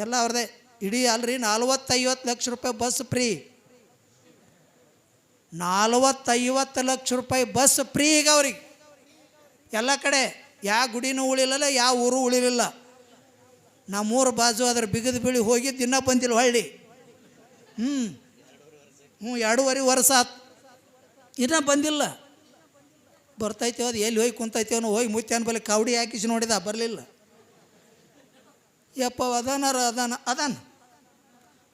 ಎಲ್ಲ ಅವ್ರದೇ ಇಡೀ ಅಲ್ರಿ ನಲ್ವತ್ತೈವತ್ತು ಲಕ್ಷ ರೂಪಾಯಿ ಬಸ್ ಫ್ರೀ. ನಲ್ವತ್ತೈವತ್ತು ಲಕ್ಷ ರೂಪಾಯಿ ಬಸ್ ಫ್ರೀ ಈಗ ಅವ್ರಿಗೆ. ಎಲ್ಲ ಕಡೆ ಯಾವ ಗುಡಿನೂ ಉಳಿಲಿಲ್ಲ ಯಾವ ಊರು ಉಳಿಲಿಲ್ಲ. ನಮ್ಮೂರು ಬಾಜು ಅದ್ರ ಬಿಗಿದು ಬೀಳಿ ಹೋಗಿ ದಿನ ಬಂದಿಲ್ಲ ಹೊಳ್ಳಿ. ಹ್ಞೂ ಹ್ಞೂ, ಎರಡೂವರೆ ವರ್ಷ ಆತು. ಇನ್ನೂ ಬಂದಿಲ್ಲ. ಬರ್ತೈತೆ ಅದು ಎಲ್ಲಿ ಹೋಗಿ ಕುಂತೈತೇನೋ ಹೋಗಿ ಮುತ್ಯಾನ ಬಳಿ ಕಾವಡಿ ಹಾಕಿಸಿ ನೋಡಿದ, ಬರಲಿಲ್ಲ. ಯಪ್ಪ, ಅದಾನಾರ ಅದನ ಅದನ.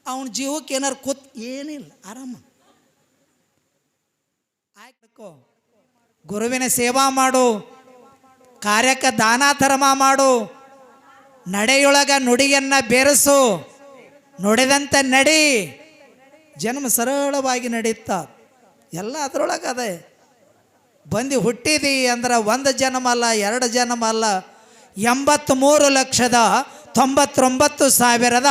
ಅವನ ಜೀವಕ್ಕೆ ಏನಾರು ಕೂತ್, ಏನಿಲ್ಲ, ಆರಾಮ. ಆಯ್ತು ಗುರುವಿನ ಸೇವಾ ಮಾಡು. ಕಾರ್ಯಕ್ಕೆ ದಾನ ಧರ್ಮ ಮಾಡು. ನಡೆಯೊಳಗ ನುಡಿಯನ್ನ ಬೆರೆಸು. ನುಡಿದಂತೆ ನಡಿ. ಜನ್ಮ ಸರಳವಾಗಿ ನಡೀತ. ಎಲ್ಲ ಅದರೊಳಗೆ ಅದೇ ಬಂದು ಹುಟ್ಟಿದಿ ಅಂದ್ರೆ ಒಂದು ಜನ್ಮ ಅಲ್ಲ, ಎರಡು ಜನ್ಮ ಅಲ್ಲ ಎಂಬತ್ತ್ಮೂರು ಲಕ್ಷದ ತೊಂಬತ್ತೊಂಬತ್ತು ಸಾವಿರದ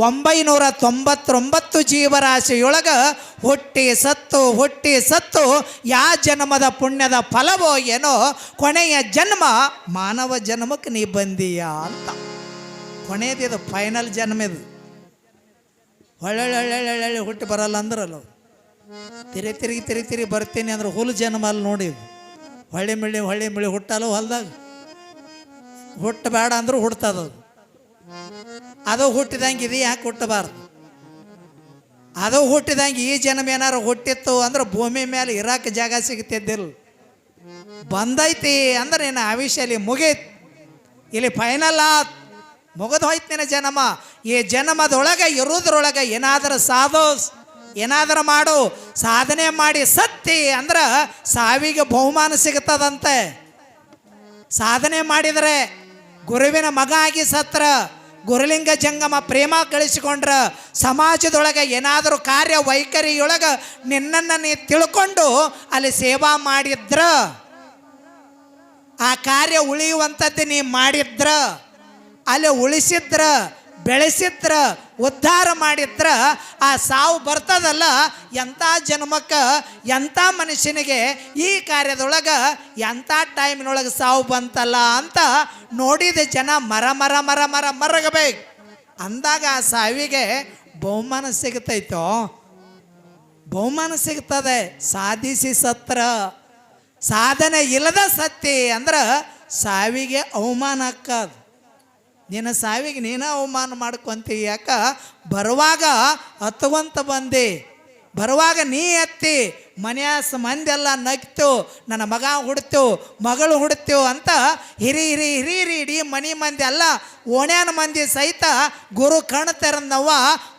ಒಂಬೈನೂರ ತೊಂಬತ್ತೊಂಬತ್ತು ಜೀವರಾಶಿಯೊಳಗೆ ಹುಟ್ಟಿ ಸತ್ತು ಹುಟ್ಟಿ ಸತ್ತು ಯಾ ಜನ್ಮದ ಪುಣ್ಯದ ಫಲವೋ ಏನೋ ಕೊನೆಯ ಜನ್ಮ ಮಾನವ ಜನ್ಮಕ್ಕೆ ನೀ ಬಂದೀಯ ಅಂತ. ಕೊನೆಯದಿದು ಫೈನಲ್ ಜನ್ಮ ಇದು ಒಳ್ಳೆ ಹುಟ್ಟಿ ಬರಲ್ಲ ಅಂದ್ರಲ್ಲ ತಿರಿ ತಿರುಗಿ ತಿರಿ ತಿರುಗಿ ಬರ್ತೀನಿ ಅಂದ್ರೆ ಹುಲು ಜನ್ಮ ಅಲ್ಲಿ ನೋಡಿ ಹೊಳ್ಳಿ ಮಿಳಿ ಹೊಳ್ಳಿ ಮಿಳಿ ಹುಟ್ಟಲ್ಲ ಹೊಲ್ದಾಗ ಹುಟ್ಟಬೇಡ ಅಂದ್ರೂ ಹುಡ್ತದ ಅದು ಹುಟ್ಟಿದಂಗೆ ಇದು ಯಾಕೆ ಹುಟ್ಟಬಾರ್ದು? ಅದು ಹುಟ್ಟಿದಂಗೆ ಈ ಜನ್ಮ ಏನಾರು ಹುಟ್ಟಿತ್ತು ಅಂದ್ರೆ ಭೂಮಿ ಮೇಲೆ ಇರಾಕ ಜಾಗ ಸಿಗ್ತಿದ್ದಿಲ್ಲ. ಬಂದೈತಿ ಅಂದ್ರೆ ನಿನ್ನ ಆವಿಷ್ಯಲ್ಲಿ ಮುಗೀತ್. ಇಲ್ಲಿ ಫೈನಲ್ ಆತ್. ಮುಗಿದು ಹೋಯ್ತು ನಿನ್ನ ಜನ್ಮ. ಈ ಜನ್ಮದೊಳಗೆ ಇರೋದ್ರೊಳಗೆ ಏನಾದರೂ ಸಾಧೋ, ಏನಾದರೂ ಮಾಡು, ಸಾಧನೆ ಮಾಡಿ ಸತ್ತಿ ಅಂದ್ರೆ ಸಾವಿಗೆ ಬಹುಮಾನ ಸಿಗ್ತದಂತೆ. ಸಾಧನೆ ಮಾಡಿದರೆ ಗುರುವಿನ ಮಗ ಆಗಿ ಸತ್ರ. ಗುರುಲಿಂಗ ಜಂಗಮ ಪ್ರೇಮ ಗಳಿಸಿಕೊಂಡ್ರ ಸಮಾಜದೊಳಗೆ ಏನಾದರೂ ಕಾರ್ಯ ವೈಖರಿಯೊಳಗೆ ನಿನ್ನನ್ನು ನೀ ತಿಳ್ಕೊಂಡು ಅಲ್ಲಿ ಸೇವಾ ಮಾಡಿದ್ರ. ಆ ಕಾರ್ಯ ಉಳಿಯುವಂಥದ್ದು ನೀ ಮಾಡಿದ್ರ. ಅಲ್ಲಿ ಉಳಿಸಿದ್ರ. ಬೆಳೆಸಿದ್ರ, ಉದ್ಧಾರ ಮಾಡಿದ್ರ, ಆ ಸಾವು ಬರ್ತದಲ್ಲ? ಎಂಥ ಜನ್ಮಕ್ಕೆ ಎಂಥ ಮನುಷ್ಯನಿಗೆ ಈ ಕಾರ್ಯದೊಳಗೆ ಎಂಥ ಟೈಮಿನೊಳಗೆ ಸಾವು ಬಂತಲ್ಲ ಅಂತ ನೋಡಿದ ಜನ ಮರ ಮರ ಮರ ಮರ ಮರಗಬೇಕು. ಅಂದಾಗ ಆ ಸಾವಿಗೆ ಬಹುಮಾನ ಸಿಗತೈತೋ? ಬಹುಮಾನ ಸಿಗ್ತದೆ. ಸಾಧಿಸಿ ಸತ್ರ. ಸಾಧನೆ ಇಲ್ಲದ ಸತ್ತಿ ಅಂದ್ರೆ ಸಾವಿಗೆ ಅವಮಾನ ಅಕ್ಕದು ನಿನ್ನ ಸಾವಿಗೆ ನೀನೇ ಅವಮಾನ ಮಾಡ್ಕೊಂತಿ, ಯಾಕ? ಬರುವಾಗ ಹತ್ತುವಂತ ಬಂದೆ. ಬರುವಾಗ ನೀ ಎತ್ತಿ ಮನೆಯ ಸ ಮಂದೆಲ್ಲ ನಗ್ತು, ನನ್ನ ಮಗ ಹುಡ್ತು, ಮಗಳು ಹುಡ್ತು ಅಂತ ಹಿರಿ ಹಿರಿ ಹಿರಿ ಹಿರಿ ಇಡೀ ಮನೆ ಮಂದಿ ಅಲ್ಲ, ಓಣ್ಯಾನ ಮಂದಿ ಸಹಿತ ಗುರು ಕಣ್ ತೆರಂದವ್ವ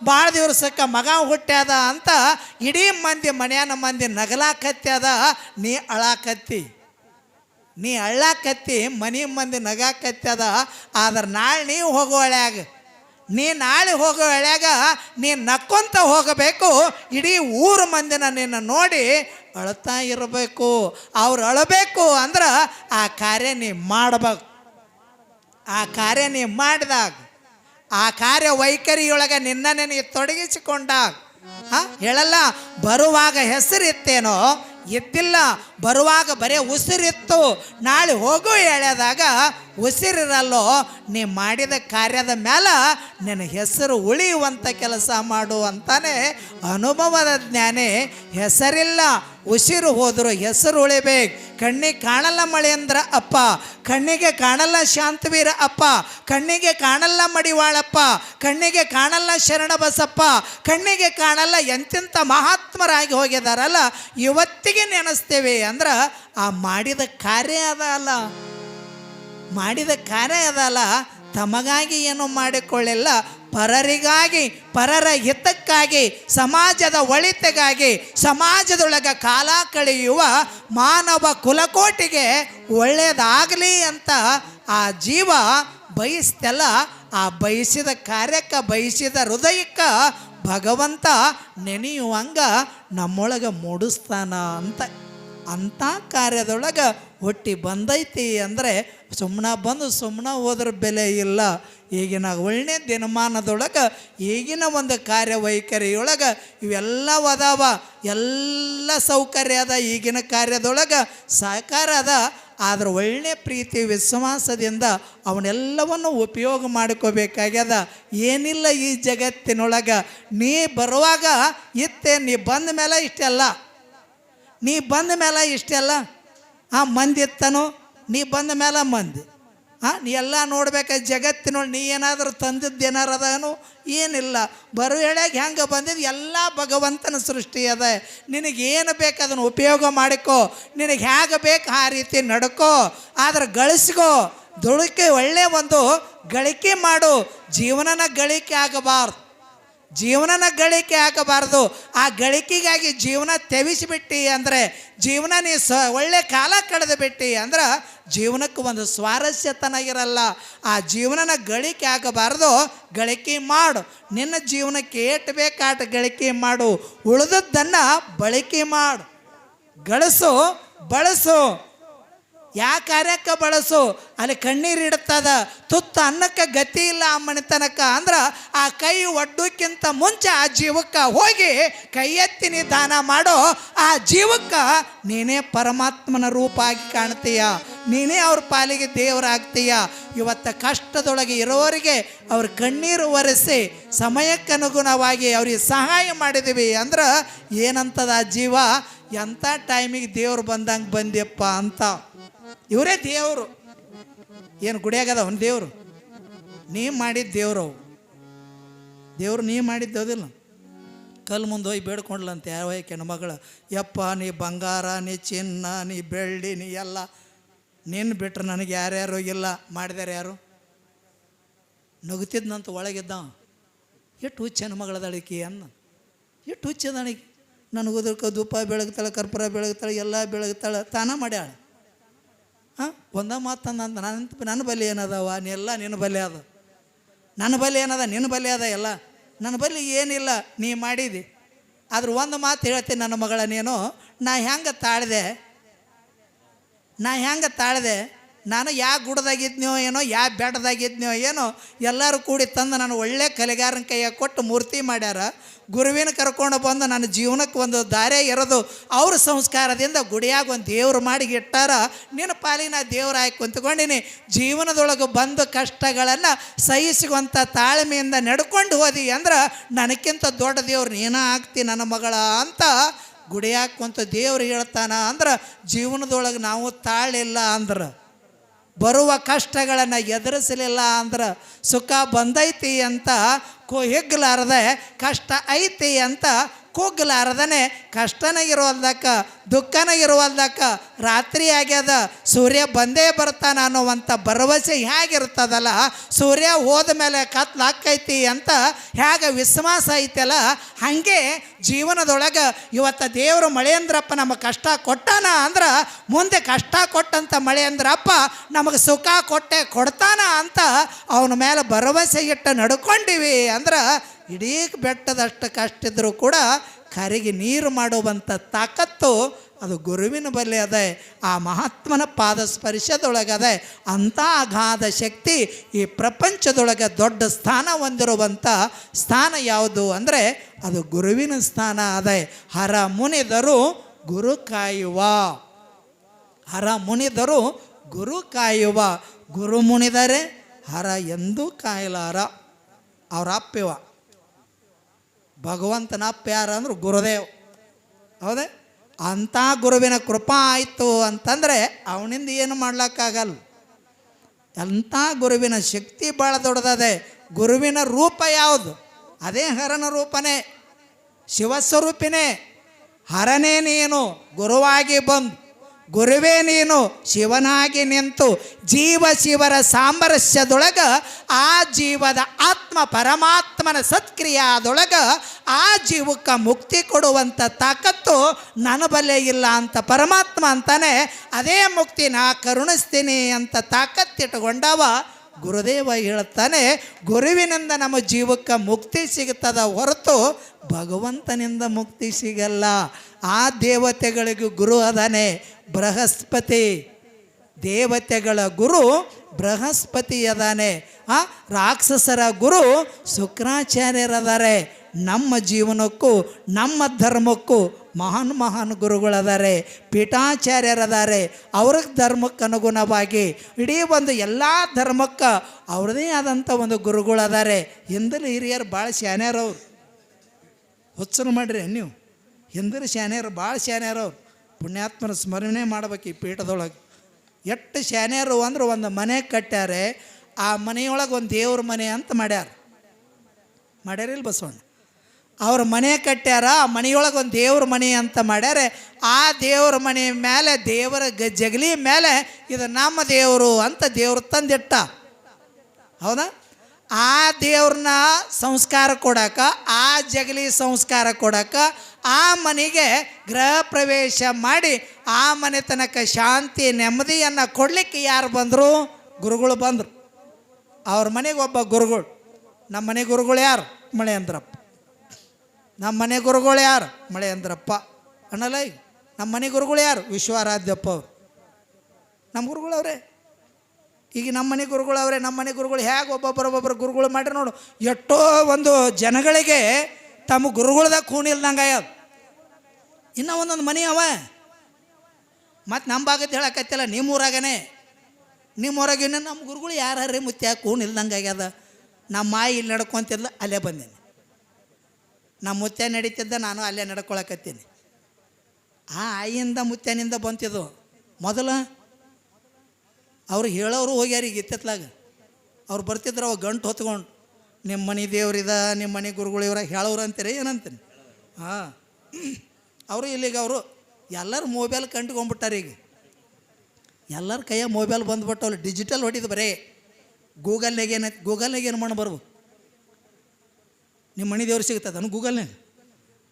ಭಾಳ ದಿವ್ಸಕ್ಕೆ ಮಗ ಹುಟ್ಟ್ಯಾದ ಅಂತ ಇಡೀ ಮಂದಿ ಮನ್ಯಾನ ಮಂದಿ ನಗಲಾಕತ್ಯಾದ, ನೀ ಅಳಾಕತ್ತಿ. ನೀ ಅಳ್ಳಾಕತ್ತಿ, ಮನೆ ಮಂದಿ ನಗಾಕತ್ಯದ ಆದ್ರೆ ನಾಳೆ ನೀವು ಹೋಗೋ ಹಳ್ಯಾಗ. ನೀ ನಾಳೆ ಹೋಗೋ ಅಳ್ಯಾಗ ನೀ ನಕ್ಕೊಂತ ಹೋಗಬೇಕು, ಇಡೀ ಊರು ಮಂದಿನ ನಿನ್ನ ನೋಡಿ ಅಳ್ತಾ ಇರಬೇಕು. ಅವ್ರು ಅಳಬೇಕು ಅಂದ್ರೆ ಆ ಕಾರ್ಯ ನೀ ಮಾಡಬೇಕು ಆ ಕಾರ್ಯ ನೀ ಮಾಡಿದಾಗ, ಆ ಕಾರ್ಯ ವೈಖರಿಯೊಳಗೆ ನಿನ್ನ ನಿನಗೆ ತೊಡಗಿಸಿಕೊಂಡಾಗ. ಹೇಳಲ್ಲ, ಬರುವಾಗ ಹೆಸರಿತ್ತೇನೋ ಇದ್ದಿಲ್ಲ ಬರುವಾಗ ಬರೇ ಉಸಿರಿತ್ತು. ನಾಳೆ ಹೋಗು ಹೇಳ್ಯದಾಗ ಉಸಿರಿರಲ್ಲೋ, ನೀ ಮಾಡಿದ ಕಾರ್ಯದ ಮೇಲೆ ನಿನ್ನ ಹೆಸರು ಉಳಿಯುವಂಥ ಕೆಲಸ ಮಾಡು ಅಂತಾನೆ ಅನುಭವದ ಜ್ಞಾನಿ. ಹೆಸರಿಲ್ಲ, ಉಸಿರು ಹೋದರೂ ಹೆಸರು ಉಳಿಬೇಕು. ಕಣ್ಣಿಗೆ ಕಾಣಲ್ಲ ಮಳೆಯಂದ್ರ ಅಪ್ಪ. ಕಣ್ಣಿಗೆ ಕಾಣಲ್ಲ ಶಾಂತವೀರ ಅಪ್ಪ. ಕಣ್ಣಿಗೆ ಕಾಣಲ್ಲ ಮಡಿವಾಳಪ್ಪ. ಕಣ್ಣಿಗೆ ಕಾಣಲ್ಲ ಶರಣ ಬಸಪ್ಪ ಕಣ್ಣಿಗೆ ಕಾಣಲ್ಲ ಎಂತೆಂಥ ಮಹಾತ್ಮರಾಗಿ ಹೋಗಿದಾರಲ್ಲ, ಇವತ್ತಿಗೆ ನೆನೆಸ್ತೇವೆ ಅಂದ್ರೆ ಆ ಮಾಡಿದ ಕಾರ್ಯ ಅದ ಅಲ್ಲ. ಮಾಡಿದ ಕಾರ್ಯ ಅದಲ್ಲ. ತಮಗಾಗಿ ಏನು ಮಾಡಿಕೊಳ್ಳಿಲ್ಲ. ಪರರಿಗಾಗಿ, ಪರರ ಹಿತಕ್ಕಾಗಿ, ಸಮಾಜದ ಒಳಿತಿಗಾಗಿ, ಸಮಾಜದೊಳಗೆ ಕಾಲ ಕಳೆಯುವ ಮಾನವ ಕುಲಕೋಟಿಗೆ ಒಳ್ಳೆಯದಾಗಲಿ ಅಂತ ಆ ಜೀವ ಬಯಸ್ತಲ್ಲ, ಆ ಬಯಸಿದ ಕಾರ್ಯಕ್ಕೆ, ಬಯಸಿದ ಹೃದಯಕ್ಕೆ ಭಗವಂತ ನೆನೆಯುವಂಗ ನಮ್ಮೊಳಗೆ ಮೂಡಿಸ್ತಾನ ಅಂತ. ಅಂಥ ಕಾರ್ಯದೊಳಗೆ ಹೊಟ್ಟಿ ಬಂದೈತಿ ಅಂದರೆ ಸುಮ್ಮನೆ ಬಂದು ಸುಮ್ಮನೆ ಹೋದ್ರ ಬೆಲೆ ಇಲ್ಲ. ಈಗಿನ ಒಳ್ಳೆ ದಿನಮಾನದೊಳಗೆ ಈಗಿನ ಒಂದು ಕಾರ್ಯವೈಖರಿಯೊಳಗೆ ಇವೆಲ್ಲ ಅದಾವ. ಎಲ್ಲ ಸೌಕರ್ಯ ಅದ ಈಗಿನ ಕಾರ್ಯದೊಳಗೆ. ಸಹಕಾರ ಅದ. ಆದ್ರೆ ಒಳ್ಳೆ ಪ್ರೀತಿ, ವಿಶ್ವಾಸದಿಂದ ಅವನ್ನೆಲ್ಲವನ್ನು ಉಪಯೋಗ ಮಾಡ್ಕೋಬೇಕಾಗ್ಯದ. ಏನಿಲ್ಲ ಈ ಜಗತ್ತಿನೊಳಗೆ. ನೀ ಬರುವಾಗ ಇತ್ತೆ, ನೀ ಬಂದ ಮೇಲೆ ಇಷ್ಟೆಲ್ಲ. ನೀ ಬಂದ ಮೇಲೆ ಇಷ್ಟೆಲ್ಲ? ಆ, ಮಂದಿ ಇತ್ತನು? ನೀ ಬಂದ ಮೇಲೆ ಮಂದಿ. ಹಾಂ ನೀ ಎಲ್ಲ ನೋಡ್ಬೇಕು ಜಗತ್ತಿನೊಳಗೆ ನೀ ಏನಾದರೂ ತಂದಿದ್ದು ಏನಾರು ಅದನು ಏನಿಲ್ಲ. ಬರೋ ಹೇಳಾಗ ಹೆಂಗೆ ಬಂದಿದ್ದು ಎಲ್ಲ ಭಗವಂತನ ಸೃಷ್ಟಿ ಅದ. ನಿನಗೇನು ಬೇಕು ಅದನ್ನು ಉಪಯೋಗ ಮಾಡಿಕೋ. ನಿನಗೆ ಹೇಗೆ ಬೇಕು ಆ ರೀತಿ ನಡ್ಕೋ. ಆದ್ರೆ ಗಳಿಸ್ಕೋ. ದುಡುಕಿ ಒಳ್ಳೆ ಒಂದು ಗಳಿಕೆ ಮಾಡು. ಜೀವನನ ಗಳಿಕೆ ಆಗಬಾರ್ದು. ಜೀವನನ ಗಳಿಕೆ ಆಗಬಾರ್ದು. ಆ ಗಳಿಕೆಗಾಗಿ ಜೀವನ ತೆವಿಸಿಬಿಟ್ಟಿ ಅಂದರೆ, ಜೀವನ ನೀ ಸ ಒಳ್ಳೆ ಕಾಲ ಕಳೆದು ಬಿಟ್ಟಿ ಅಂದ್ರೆ, ಜೀವನಕ್ಕೆ ಒಂದು ಸ್ವಾರಸ್ಯತನ ಇರಲ್ಲ. ಆ ಜೀವನನ ಗಳಿಕೆ ಆಗಬಾರ್ದು, ಗಳಿಕೆ ಮಾಡು. ನಿನ್ನ ಜೀವನಕ್ಕೆ ಏಟ್ ಬೇಕಾಟ ಗಳಿಕೆ ಮಾಡು. ಉಳಿದದ್ದನ್ನು ಬಳಕೆ ಮಾಡು. ಗಳಿಸು, ಬಳಸು. ಯಾ ಕಾರ್ಯಕ್ಕೆ ಬಳಸು? ಅಲ್ಲಿ ಕಣ್ಣೀರು ಇಡ್ತದ. ತುತ್ತ ಅನ್ನಕ್ಕೆ ಗತಿ ಇಲ್ಲ ಆ ಮನೆತನಕ ಅಂದ್ರೆ ಆ ಕೈ ಒಡ್ಡಕ್ಕಿಂತ ಮುಂಚೆ ಆ ಜೀವಕ್ಕೆ ಹೋಗಿ ಕೈ ಎತ್ತಿನಿ ದಾನ ಮಾಡೋ ಆ ಜೀವಕ್ಕೆ ನೀನೇ ಪರಮಾತ್ಮನ ರೂಪ ಆಗಿ ಕಾಣ್ತೀಯ. ನೀನೇ ಅವ್ರ ಪಾಲಿಗೆ ದೇವರಾಗ್ತೀಯ. ಇವತ್ತು ಕಷ್ಟದೊಳಗೆ ಇರೋರಿಗೆ ಅವ್ರ ಕಣ್ಣೀರು ಒರೆಸಿ ಸಮಯಕ್ಕನುಗುಣವಾಗಿ ಅವ್ರಿಗೆ ಸಹಾಯ ಮಾಡಿದ್ದೀವಿ ಅಂದ್ರೆ ಏನಂತದ ಆ ಜೀವ? ಎಂಥ ಟೈಮಿಗೆ ದೇವ್ರು ಬಂದಂಗೆ ಬಂದ್ಯಪ್ಪ ಅಂತ. ಇವರೇ ದೇವರು. ಏನು ಗುಡಿಯಾಗದ ಅವನು ದೇವರು? ನೀ ಮಾಡಿದ ದೇವ್ರು ಅವು. ದೇವ್ರು ನೀ ಮಾಡಿದ್ದೋದಿಲ್ಲ ಕಲ್ ಮುಂದೆ ಹೋಗಿ ಬೇಡ್ಕೊಂಡ್ಲಂತೆ ಯಾವ ಹೆಣ್ಮಗಳು ಯಪ್ಪ, ನೀ ಬಂಗಾರ, ನೀ ಚಿನ್ನ, ನೀ ಬೆಳ್ಳಿ, ನೀ ಎಲ್ಲ. ನಿನ್ನ ಬಿಟ್ರೆ ನನಗೆ ಯಾರ್ಯಾರು ಇಲ್ಲ? ಮಾಡಿದಾರೆ ಯಾರು? ನಗುತ್ತಿದ್ನಂತ ಒಳಗಿದ್ದ ಎಷ್ಟು ಹುಚ್ಚ ಹೆಣ್ಮಗಳದಳಿಕೆ ಅನ್ನ. ಎಷ್ಟು ಹುಚ್ಚದಣಿಗೆ ನನಗುದರ್ಕ ಧೂಪ ಬೆಳಗ್ತಾಳೆ, ಕರ್ಪೂರ ಬೆಳಗ್ತಾಳೆ, ಎಲ್ಲ ಬೆಳಗ್ತಾಳೆ, ತಾನ ಮಾಡ್ಯಾಳ. ಹಾಂ? ಒಂದ ಮಾತು ನನ್ನ ನನ್ನ ಬಲಿ ಏನದವ? ಎಲ್ಲ ನಿನ್ನ ಬಲಿ ಅದ. ನನ್ನ ಬಲಿ ಏನದ? ನಿನ್ನ ಬಲಿ ಅದ ಎಲ್ಲ. ನನ್ನ ಬಲಿ ಏನಿಲ್ಲ, ನೀ ಮಾಡಿದಿ. ಆದ್ರೆ ಒಂದು ಮಾತು ಹೇಳ್ತೀನಿ ನನ್ನ ಮಗಳ ನೀನು, ನಾ ಹೆಂಗೆ ತಾಳ್ದೆ? ನಾ ಹೆಂಗೆ ತಾಳಿದೆ? ನಾನು ಯಾ ಗುಡದಾಗಿದ್ನೋ ಏನೋ, ಯಾ ಬೆಟ್ಟದಾಗಿದ್ನೋ ಏನೋ, ಎಲ್ಲರೂ ಕೂಡಿ ತಂದು ನಾನು ಒಳ್ಳೆ ಕಲೆಗಾರನ ಕೈಯಾಗ ಕೊಟ್ಟು ಮೂರ್ತಿ ಮಾಡ್ಯಾರ. ಗುರುವಿನ ಕರ್ಕೊಂಡು ಬಂದು ನನ್ನ ಜೀವನಕ್ಕೆ ಒಂದು ದಾರೆ ಇರೋದು ಅವ್ರ ಸಂಸ್ಕಾರದಿಂದ ಗುಡಿಯಾಗ ಒಂದು ದೇವ್ರು ಮಾಡಿ ಇಟ್ಟಾರ. ನಿನ್ನ ಪಾಲಿನ ದೇವರಾಗಿ ಕುಂತ್ಕೊಂಡಿನಿ. ಜೀವನದೊಳಗೆ ಬಂದ ಕಷ್ಟಗಳನ್ನು ಸಹಿಸುವಂಥ ತಾಳ್ಮೆಯಿಂದ ನಡ್ಕೊಂಡು ಹೋದಿ ಅಂದ್ರೆ ನನಗಿಂತ ದೊಡ್ಡ ದೇವ್ರು ನೀನ ಆಗ್ತಿ ನನ್ನ ಮಗಳ ಅಂತ ಗುಡಿಯಾಗ ದೇವ್ರು ಹೇಳ್ತಾನ ಅಂದ್ರೆ ಜೀವನದೊಳಗೆ ನಾವು ತಾಳಿಲ್ಲ ಅಂದ್ರೆ. ಬರುವ ಕಷ್ಟಗಳನ್ನು ಎದುರಿಸಲಿಲ್ಲ ಅಂದ್ರೆ ಸುಖ ಬಂದೈತಿ ಅಂತ ಕೋ ಹಿಗ್ಲಾರದೆ ಕಷ್ಟ ಐತಿ ಅಂತ ಕುಗ್ಲಾರದನೆ ಕಷ್ಟನ ಇರುವಲ್ದಕ್ಕ, ದುಃಖನ ಇರುವಲ್ದಕ್ಕ, ರಾತ್ರಿ ಆಗ್ಯದ, ಸೂರ್ಯ ಬಂದೇ ಬರ್ತಾನ ಅನ್ನುವಂಥ ಭರವಸೆ ಹೇಗಿರ್ತದಲ್ಲ ಸೂರ್ಯ ಹೋದ ಮೇಲೆ ಕತ್ಲಾಕೈತಿ ಅಂತ ಹೇಗೆ ವಿಶ್ವಾಸ ಐತಲ್ಲ? ಹಾಗೆ ಜೀವನದೊಳಗೆ ಇವತ್ತು ದೇವರು ಮಳೆಯಂದ್ರಪ್ಪ ನಮಗೆ ಕಷ್ಟ ಕೊಟ್ಟಾನ ಅಂದ್ರೆ, ಮುಂದೆ ಕಷ್ಟ ಕೊಟ್ಟಂಥ ಮಳೆಯಂದ್ರಪ್ಪ ನಮಗೆ ಸುಖ ಕೊಟ್ಟೆ ಕೊಡ್ತಾನ ಅಂತ ಅವನ ಮೇಲೆ ಭರವಸೆ ಇಟ್ಟು ನಡ್ಕೊಂಡಿವಿ ಅಂದ್ರೆ ಇಡೀ ಬೆಟ್ಟದಷ್ಟು ಕಷ್ಟ ಇದ್ದರೂ ಕೂಡ ಕರಿಗೆ ನೀರು ಮಾಡುವಂಥ ತಾಕತ್ತು ಅದು ಗುರುವಿನ ಬಲಿ ಅದೆ, ಆ ಮಹಾತ್ಮನ ಪಾದ ಸ್ಪರ್ಶದೊಳಗದೆ ಅಂಥ ಅಗಾಧ ಶಕ್ತಿ ಈ ಪ್ರಪಂಚದೊಳಗೆ ದೊಡ್ಡ ಸ್ಥಾನ ಹೊಂದಿರುವಂಥ ಸ್ಥಾನ ಯಾವುದು ಅಂದರೆ ಅದು ಗುರುವಿನ ಸ್ಥಾನ ಅದೆ, ಹರ ಮುನಿದರು ಗುರು ಕಾಯುವ. ಹರ ಮುನಿದರು ಗುರು ಕಾಯುವ. ಗುರು ಮುನಿದರೆ ಹರ ಎಂದೂ ಕಾಯಲಾರ. ಅವರ ಅಪ್ಪಿವ. ಭಗವಂತನ ಯಾರು ಅಂದ್ರೆ ಗುರುದೇವ್. ಹೌದೇ? ಅಂಥ ಗುರುವಿನ ಕೃಪಾ ಆಯಿತು ಅಂತಂದರೆ ಅವನಿಂದ ಏನು ಮಾಡ್ಲಿಕ್ಕಾಗಲ್ಲ. ಅಂಥ ಗುರುವಿನ ಶಕ್ತಿ ಭಾಳ ದೊಡ್ಡದದೆ. ಗುರುವಿನ ರೂಪ ಯಾವುದು? ಅದೇ ಹರನ ರೂಪನೇ. ಶಿವಸ್ವರೂಪಿನೇ. ಹರನೇ ನೀನು. ಗುರುವಾಗಿ ಬಂದು. ಗುರುವೇ ನೀನು ಶಿವನಾಗಿ ನಿಂತು ಜೀವ ಶಿವರ ಸಾಮರಸ್ಯದೊಳಗ, ಆ ಜೀವದ ಆತ್ಮ ಪರಮಾತ್ಮನ ಸತ್ಕ್ರಿಯಾದೊಳಗ, ಆ ಜೀವಕ್ಕೆ ಮುಕ್ತಿ ಕೊಡುವಂಥ ತಾಕತ್ತು ನನ್ನ ಬಲ್ಲೆ ಇಲ್ಲ ಅಂತ ಪರಮಾತ್ಮ ಅಂತಾನೆ, ಅದೇ ಮುಕ್ತಿ ನಾ ಕರುಣಿಸ್ತೀನಿ ಅಂತ ತಾಕತ್ತಿಟ್ಟುಕೊಂಡವ ಗುರುದೇವ ಹೇಳ್ತಾನೆ ಗುರುವಿನಿಂದ ನಮ್ಮ ಜೀವಕ್ಕೆ ಮುಕ್ತಿ ಸಿಗುತ್ತದ ಹೊರತು ಭಗವಂತನಿಂದ ಮುಕ್ತಿ ಸಿಗಲ್ಲ. ಆ ದೇವತೆಗಳಿಗೂ ಗುರು ಅದಾನೆ, ಬೃಹಸ್ಪತಿ. ದೇವತೆಗಳ ಗುರು ಬೃಹಸ್ಪತಿ ಅದಾನೆ. ಆ ರಾಕ್ಷಸರ ಗುರು ಶುಕ್ರಾಚಾರ್ಯರದಾರೆ. ನಮ್ಮ ಜೀವನಕ್ಕೂ, ನಮ್ಮ ಧರ್ಮಕ್ಕೂ ಮಹಾನ್ ಮಹಾನ್ ಗುರುಗಳದಾರೆ, ಪೀಠಾಚಾರ್ಯರದಾರೆ. ಅವ್ರಿಗೆ ಧರ್ಮಕ್ಕೆ ಅನುಗುಣವಾಗಿ ಇಡೀ ಒಂದು ಎಲ್ಲ ಧರ್ಮಕ್ಕೆ ಅವ್ರದೇ ಆದಂಥ ಒಂದು ಗುರುಗಳದಾರೆ. ಹಿಂದಲು ಹಿರಿಯರು ಭಾಳ ಶಾನ್ಯಾರವ್ರು ಹುಚ್ಚರು ಮಾಡಿರಿ ನೀವು. ಹಿಂದಲು ಶಾನ್ಯರು ಭಾಳ ಶಾನ್ಯರವ್ರು ಪುಣ್ಯಾತ್ಮನ ಸ್ಮರಣೆ ಮಾಡ್ಬೇಕು ಈ ಪೀಠದೊಳಗೆ. ಎಷ್ಟು ಶಾನ್ಯರು ಅಂದ್ರೆ ಒಂದು ಮನೆ ಕಟ್ಟ್ಯಾರೆ, ಆ ಮನೆಯೊಳಗೆ ಒಂದು ದೇವ್ರ ಮನೆ ಅಂತ ಮಾಡ್ಯಾರ. ಮಾಡ್ಯಾರಿಲ್ಲ ಬಸವಣ್ಣ? ಅವ್ರ ಮನೆ ಕಟ್ಟ್ಯಾರ, ಆ ಮನೆಯೊಳಗೆ ಒಂದು ದೇವ್ರ ಮನೆ ಅಂತ ಮಾಡ್ಯಾರೆ. ಆ ದೇವ್ರ ಮನೆ ಮೇಲೆ ದೇವರ ಗ, ಜಗಲಿ ಮೇಲೆ ಇದು ನಮ್ಮ ದೇವರು ಅಂತ ದೇವ್ರು ತಂದಿಟ್ಟ. ಹೌದಾ? ಆ ದೇವ್ರನ್ನ ಸಂಸ್ಕಾರ ಕೊಡಕ, ಆ ಜಗಲಿ ಸಂಸ್ಕಾರ ಕೊಡಕ, ಆ ಮನೆಗೆ ಗೃಹ ಪ್ರವೇಶ ಮಾಡಿ, ಆ ಮನೆ ತನಕ ಶಾಂತಿ, ನೆಮ್ಮದಿಯನ್ನು ಕೊಡಲಿಕ್ಕೆ ಯಾರು ಬಂದರು? ಗುರುಗಳು ಬಂದರು. ಅವ್ರ ಮನೆಗೆ ಒಬ್ಬ ಗುರುಗಳು. ನಮ್ಮ ಮನೆ ಗುರುಗಳು ಯಾರು? ಮಳೆಯಂದ್ರಪ್ಪ ನಮ್ಮ ಮನೆ ಗುರುಗಳು ಯಾರು? ಮಳೆ ಅಂದ್ರಪ್ಪ. ಅನ್ನಲ್ಲ ಈಗ ನಮ್ಮ ಮನೆ ಗುರುಗಳು ಯಾರು? ವಿಶ್ವಾರಾಧ್ಯಪ್ಪ ಅವರು. ನಮ್ಮ ಗುರುಗಳು ಅವರೇ. ಈಗ ನಮ್ಮ ಮನೆ ಗುರುಗಳು ಅವರೇ. ನಮ್ಮ ಮನೆ ಗುರುಗಳು ಹೇಗೆ ಒಬ್ಬೊಬ್ಬರು ಒಬ್ಬೊಬ್ಬರು ಗುರುಗಳು ಮಾಡ್ರಿ ನೋಡು. ಎಷ್ಟೋ ಒಂದು ಜನಗಳಿಗೆ ತಮ್ಮ ಗುರುಗಳದಾಗ ಕೂಣಿಲ್ದಂಗೆ ಆಗ್ಯದ ಇನ್ನೂ ಒಂದೊಂದು ಮನೆ ಅವ. ಮತ್ತು ನಮ್ಮ ಭಾಗದ ಹೇಳಕತ್ತಿಲ್ಲ, ನಿಮ್ಮ ಊರಾಗನೇ. ಇನ್ನು ನಮ್ಮ ಗುರುಗಳು ಯಾರು ಮುತ್ಯ ಕೂಣಿ ಇಲ್ದಂಗೆ ಆಗ್ಯದ. ನಮ್ಮ ಮಾಯಿ ಇಲ್ಲಿ ನಡ್ಕೊಂತಿಲ್ಲ ಅಲ್ಲೇ ಬಂದೇನೆ. ನಮ್ಮ ಮುತ್ಯ ನಡೀತಿದ್ದ ನಾನು ಅಲ್ಲೇ ನಡ್ಕೊಳಕತ್ತೀನಿ. ಆ ಆಯಿಂದ ಮುತ್ಯನಿಂದ ಬಂತಿದ್ದು ಮೊದಲ ಅವ್ರು ಹೇಳೋರು ಹೋಗ್ಯಾರ ಈಗ ಇತ್ತಿತ್ಲಾಗ ಅವ್ರು ಬರ್ತಿದ್ರು ಅವಾಗ ಗಂಟು ಹೊತ್ಕೊಂಡು ನಿಮ್ಮ ಮನೆ ದೇವ್ರಿದ ನಿಮ್ಮ ಮನೆ ಗುರುಗಳು ಇವ್ರ ಹೇಳೋರು ಅಂತೀರಿ ಏನಂತೀನಿ? ಹಾಂ. ಅವರು ಇಲ್ಲಿಗೆ ಅವರು ಎಲ್ಲರೂ ಮೊಬೈಲ್ ಕಂಡುಕೊಂಡ್ಬಿಟ್ಟಾರೆ ಈಗ. ಎಲ್ಲರ ಕೈಯ ಮೊಬೈಲ್ ಬಂದ್ಬಿಟ್ಟವಲ್ಲ ಡಿಜಿಟಲ್ ಹೊಡಿದು ಬರೇ. ಗೂಗಲ್ನಾಗ ಏನೈತಿ ಗೂಗಲ್ನಾಗ ಏನು ಮಾಡಿ ಬರ್ಬೇಕು ನಿಮ್ಮ ಮನೆ ದೇವ್ರು ಸಿಗ್ತದನು ಗೂಗಲ್ನಾಗ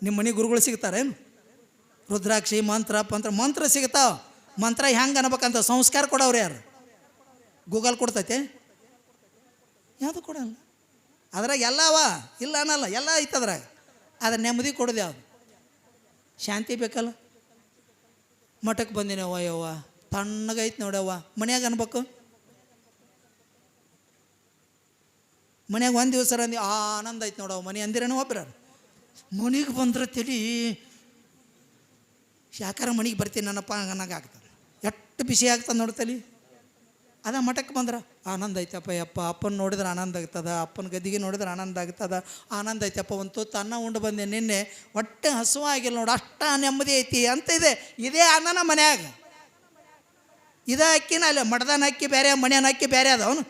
ನಿಮ್ಮ ಮನೆ ಗುರುಗಳು ಸಿಗ್ತಾರೇನು ರುದ್ರಾಕ್ಷಿ, ಮಂತ್ರ, ಪಂತ್ರ, ಮಂತ್ರ ಸಿಗ್ತಾವ ಮಂತ್ರ ಹೆಂಗೆ ಅನ್ಬೇಕಂತ ಸಂಸ್ಕಾರ ಕೊಡೋರು ಯಾರು? ಗೂಗಲ್ ಕೊಡ್ತೈತೆ? ಯಾವುದು ಕೊಡಲ್ಲ? ಅದ್ರಾಗ ಎಲ್ಲವ ಇಲ್ಲ ಅನ್ನಲ್ಲ, ಎಲ್ಲ ಐತೆ ಅದ್ರಾಗ. ಅದ್ರ ನೆಮ್ಮದಿ ಕೊಡೋದು ಯಾವುದು? ಶಾಂತಿ ಬೇಕಲ್ಲ? ಮಠಕ್ಕೆ ಬಂದಿನವ್ವ ಯವ್ವ. ತಣ್ಣಗೈತೆ ನೋಡವ್ವ ಮನ್ಯಾಗ ಅನ್ಬೇಕು? ಮನ್ಯಾಗ ಒಂದು ದಿವಸ ಅಂದು ಆ ಆನಂದ ಐತೆ ನೋಡವ ಮನೆ ಅಂದಿರೇನೋ ಒಬ್ಬರ ಮನೆಗೆ ಬಂದ್ರೆ ತಿಳಿ ಯಾಕಾರ ಮನೆಗೆ ಬರ್ತೀನಿ ನನ್ನಪ್ಪ ಅನ್ನಂಗೆ ಆಗ್ತದೆ. ಎಷ್ಟು ಬಿಸಿ ಆಗ್ತದೆ ನೋಡ್ತಲಿ ಅದ ಮಠಕ್ಕೆ ಬಂದ್ರೆ, ಆನಂದ ಐತಪ್ಪ ಯಪ್ಪ, ಅಪ್ಪನ ನೋಡಿದ್ರೆ ಆನಂದ ಆಗ್ತದ, ಅಪ್ಪನ ಗದ್ದಿಗೆ ನೋಡಿದ್ರೆ ಆನಂದ ಆಗ್ತದ, ಆನಂದ ಐತಪ್ಪ ಒಂದು ತುತ್ತು ಅನ್ನ ಉಂಡು ಬಂದೆ, ನಿನ್ನೆ ಹೊಟ್ಟೆ ಹಸುವಾಗಿಲ್ಲ ನೋಡು, ಅಷ್ಟ ನೆಮ್ಮದಿ ಐತಿ ಅಂತ ಇದೆ, ಇದೇ ಅನ್ನನ ಮನ್ಯಾಗ. ಇದ ಅಕ್ಕಿನ ಅಲ್ಲ ಮಡ್ದನ ಅಕ್ಕಿ ಬೇರೆ ಮನೆಯನ ಅಕ್ಕಿ ಬೇರೆ ಅದಾವನು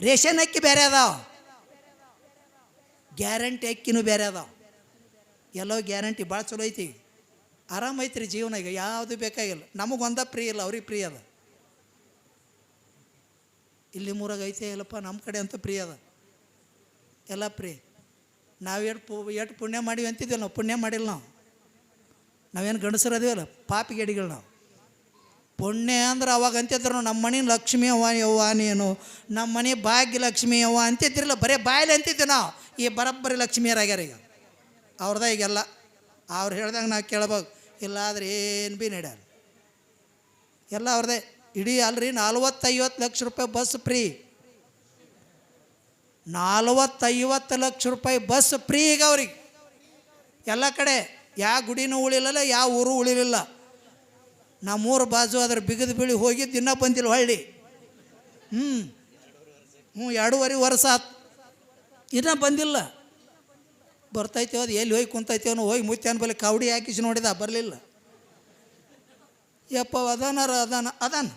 ರೇಷನ್ ಅಕ್ಕಿ ಬೇರೆ ಅದಾವ. ಗ್ಯಾರಂಟಿ ಅಕ್ಕಿನೂ ಬೇರೆ ಅದಾವ. ಎಲ್ಲೋ ಗ್ಯಾರಂಟಿ ಭಾಳ ಚಲೋ ಐತಿ. ಆರಾಮ ಐತ್ರಿ ಜೀವನ ಈಗ, ಯಾವುದು ಬೇಕಾಗಿಲ್ಲ. ನಮಗೊಂದ ಪ್ರೀ ಇಲ್ಲ, ಅವ್ರಿಗೆ ಪ್ರೀ ಅದ. ಇಲ್ಲಿ ಮೂರಾಗ ಐತೆ, ಇಲ್ಲಪ್ಪ ನಮ್ಮ ಕಡೆ ಅಂತೂ ಪ್ರೀ ಅದ. ಎಲ್ಲ ಪ್ರೀ ನಾವು ಎಷ್ಟು ಪು ಎಷ್ಟು ಪುಣ್ಯ ಮಾಡಿವಿ ಅಂತಿದ್ವಿ ನಾವು ಪುಣ್ಯ ಮಾಡಿಲ್ಲ ನಾವು. ನಾವೇನು ಗಂಡಸರು ಪಾಪಿ ಪಾಪಿಗೆಡಿಗಳು ನಾವು. ಪುಣ್ಯ ಅಂದ್ರೆ ಅವಾಗ ಅಂತಿದ್ರು ನಮ್ಮ ಮನೆ ಲಕ್ಷ್ಮಿ ಅವ್ವ, ಯವ್ವ ನೀನು ನಮ್ಮ ಮನೆ ಭಾಗ್ಯ ಲಕ್ಷ್ಮಿ ಅವ್ವ ಅಂತಿದ್ದಿರಲ್ಲ ಬರೀ ಬಾಯಲ್ಲಿ ಅಂತಿದ್ದೆ ನಾವು. ಈ ಬರಬ್ಬರಿ ಲಕ್ಷ್ಮಿಯರಾಗ್ಯಾರ ಈಗ. ಅವ್ರದ ಈಗೆಲ್ಲ, ಅವ್ರು ಹೇಳ್ದಂಗೆ ನಾವು ಕೇಳ್ಬೇಕು ಇಲ್ಲಾದ್ರೆ ಏನು ಭೀ ನಡ್ಯಾರ ಎಲ್ಲ ಅವ್ರದೇ, ಇಡೀ ಅಲ್ರಿ ನಲ್ವತ್ತೈವತ್ತು ಲಕ್ಷ ರೂಪಾಯಿ ಬಸ್ ಫ್ರೀ. ನಲ್ವತ್ತೈವತ್ತು ಲಕ್ಷ ರೂಪಾಯಿ ಬಸ್ ಫ್ರೀ ಈಗ ಅವ್ರಿಗೆ. ಎಲ್ಲ ಕಡೆ ಯಾವ ಗುಡಿನೂ ಉಳಿಲಿಲ್ಲ ಯಾವ ಊರು ಉಳಿಲಿಲ್ಲ. ನಮ್ಮೂರು ಬಾಜು ಅದ್ರ ಬಿಗಿದು ಬೀಳಿ ಹೋಗಿ ಇನ್ನೂ ಬಂದಿಲ್ಲ ಹೊಳ್ಳಿ. ಹ್ಞೂ ಹ್ಞೂ ಎರಡೂವರೆ ವರ್ಷ ಆತು. ಇನ್ನೂ ಬಂದಿಲ್ಲ. ಬರ್ತೈತೆ ಅದು, ಎಲ್ಲಿ ಹೋಗಿ ಕುಂತೈತೇವನು ಹೋಗಿ ಮುತ್ಯಾನ ಬಲ್ಲಿ ಕಾವಡಿ ಹಾಕಿಸಿ ನೋಡಿದ, ಬರಲಿಲ್ಲ. ಯಪ್ಪ, ಅದಾನಾರ, ಅದಾನ ಅದಾನ.